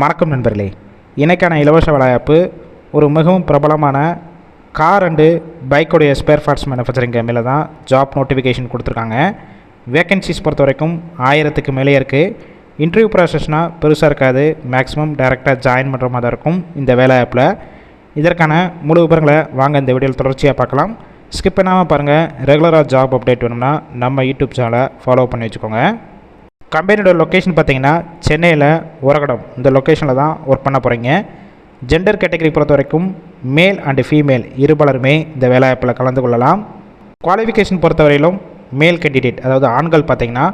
வணக்கம் நண்பர்களே இன்றைக்கான இலவச வேலைவாய்ப்பு ஒரு மிகவும் பிரபலமான கார் அண்டு பைக்குடைய ஸ்பேர் பார்ட்ஸ் மேனுஃபேக்சரிங் கம்பெனியில் தான் ஜாப் நோட்டிஃபிகேஷன் கொடுத்துருக்காங்க. வேக்கன்சிஸ் பொறுத்த வரைக்கும் ஆயிரத்துக்கு மேலே இருக்குது இன்டர்வியூ ப்ராசஸ்னால் பெருசாக இருக்காது. மேக்ஸிமம் டைரெக்டாக ஜாயின் பண்ணுற மாதிரி தான் இருக்கும் இந்த வேலைவாய்ப்பில் இதற்கான முழு விவரங்களை வாங்க இந்த வீடியோவில் தொடர்ச்சியாக பார்க்கலாம். ஸ்கிப் பண்ணாமல் பாருங்கள் ரெகுலராக ஜாப் அப்டேட் வேணும்னா நம்ம யூடியூப் சேனலை ஃபாலோ பண்ணி வச்சுக்கோங்க. கம்பெனியோட லொக்கேஷன் பார்த்தீங்கன்னா சென்னையில் உரகடம். இந்த லொக்கேஷனில் தான் ஒர்க் பண்ண போகிறீங்க ஜெண்டர் கேட்டகரி பொறுத்த வரைக்கும் மேல் அண்டு ஃபீமேல் இருபலருமே இந்த வேலைவாய்ப்பில் கலந்து கொள்ளலாம். குவாலிஃபிகேஷன் பொறுத்தவரையிலும் மேல் கேண்டிடேட் அதாவது ஆண்கள் பார்த்தீங்கன்னா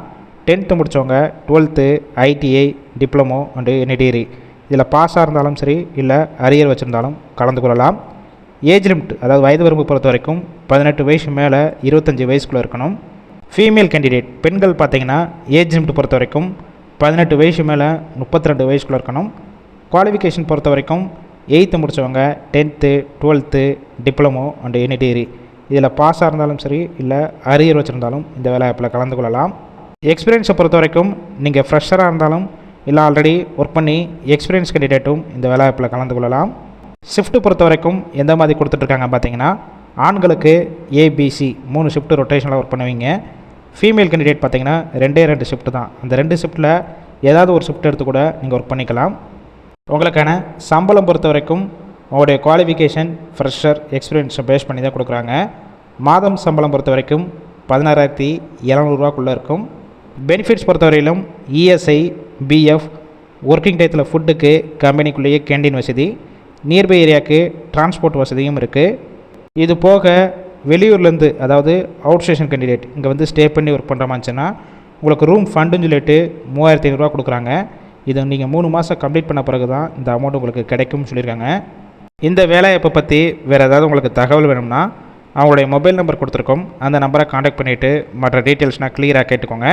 டென்த்து முடித்தவங்க டுவெல்த்து ஐடிஐ டிப்ளமோ அண்டு என்ன டிகிரி இதில் பாஸாக இருந்தாலும் சரி இல்லை அரியர் வச்சுருந்தாலும் கலந்து கொள்ளலாம். ஏஜ் லிமிட் அதாவது வயது வரம்பு பொறுத்த வரைக்கும் பதினெட்டு வயசு மேலே இருபத்தஞ்சி வயசுக்குள்ளே இருக்கணும். ஃபீமேல் கேண்டிடேட் பெண்கள் பார்த்தீங்கன்னா ஏஜ் லிமிட் பொறுத்த வரைக்கும் பதினெட்டு வயசு மேலே முப்பத்தி ரெண்டு வயசுக்குள்ளே இருக்கணும். குவாலிஃபிகேஷன் பொறுத்த வரைக்கும் எயித்து முடித்தவங்க tenth twelfth diploma and any degree இதில் பாஸாக இருந்தாலும் சரி இல்லை அரியர் வச்சுருந்தாலும் இந்த வேலைவாய்ப்பில் கலந்து கொள்ளலாம். எக்ஸ்பீரியன்ஸை பொறுத்த வரைக்கும் நீங்கள் ஃப்ரெஷராக இருந்தாலும் இல்லை ஆல்ரெடி ஒர்க் பண்ணி எக்ஸ்பீரியன்ஸ் கேண்டிடேட்டும் இந்த வேலைவாய்ப்பில் கலந்து கொள்ளலாம். ஷிஃப்ட்டு பொறுத்த வரைக்கும் எந்த மாதிரி கொடுத்துட்ருக்காங்க பார்த்தீங்கன்னா ஆண்களுக்கு ஏபிசி மூணு ஷிஃப்ட்டு ரொட்டேஷனில் ஒர்க் பண்ணுவீங்க. ஃபீமேல் கேண்டிடேட் பார்த்தீங்கன்னா ரெண்டே ரெண்டு ஷிஃப்ட் தான். அந்த ரெண்டு ஷிஃப்ட்டில் ஏதாவது ஒரு ஷிஃப்ட் எடுத்து கூட நீங்கள் ஒர்க் பண்ணிக்கலாம். உங்களுக்கான சம்பளம் பொறுத்த வரைக்கும் உங்களுடைய குவாலிஃபிகேஷன் ஃப்ரெஷர் எக்ஸ்பீரியன்ஸை பேஸ் பண்ணி தான் கொடுக்குறாங்க. மாதம் சம்பளம் பொறுத்த வரைக்கும் பதினாறாயிரத்தி இரநூறுவாக்குள்ளே இருக்கும். பெனிஃபிட்ஸ் பொறுத்தவரையிலும் இஎஸ்ஐ பிஎஃப் ஒர்க்கிங் டயத்தில் ஃபுட்டுக்கு கம்பெனிக்குள்ளேயே கேண்டீன் வசதி. நியர்பை ஏரியாவுக்கு டிரான்ஸ்போர்ட் வசதியும் இருக்குது இது போக வெளியூர்லேருந்து அதாவது அவுட் ஸ்டேஷன் கேண்டிடேட் இங்கே வந்து ஸ்டே பண்ணி ஒர்க் பண்ணுற மாதிரிச்சுன்னா உங்களுக்கு ரூம் ஃபண்டுன்னு சொல்லிட்டு மூவாயிரத்தி ஐநூறுரூவா கொடுக்குறாங்க. இதை நீங்கள் மூணு மாதம் கம்ப்ளீட் பண்ண பிறகு தான் இந்த அமௌண்ட் உங்களுக்கு கிடைக்கும்னு சொல்லியிருக்காங்க. இந்த வேலைவாய்ப்பை பற்றி வேறு ஏதாவது உங்களுக்கு தகவல் வேணும்னா அவங்களுடைய மொபைல் நம்பர் கொடுத்துருக்கோம். அந்த நம்பரை காண்டாக்ட் பண்ணிவிட்டு மற்ற டீட்டெயில்ஸ்னால் கிளியராக கேட்டுக்கோங்க.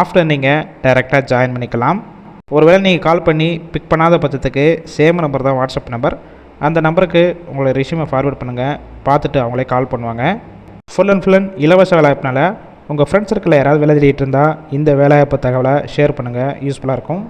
ஆஃப்டர் நீங்கள் டைரெக்டாக ஜாயின் பண்ணிக்கலாம். ஒருவேளை நீங்கள் கால் பண்ணி பிக் பண்ணாத பட்சத்துக்கு சேம் நம்பர் தான் வாட்ஸ்அப் நம்பர் அந்த நம்பருக்கு உங்களை ரெஷ்யூமை ஃபார்வேர்ட் பண்ணுங்கள் பார்த்துட்டு அவங்களே கால் பண்ணுவாங்க. ஃபுல் அண்ட் ஃபுல் அண்ட் இலவச வேலைவாய்ப்புனால உங்கள் ஃப்ரெண்ட்ஸ் சர்க்கிளில் யாராவது வேலை தேடிட்டு இருந்தால் இந்த வேலைவாய்ப்பு தகவலை ஷேர் பண்ணுங்கள் யூஸ்ஃபுல்லாக இருக்கும்.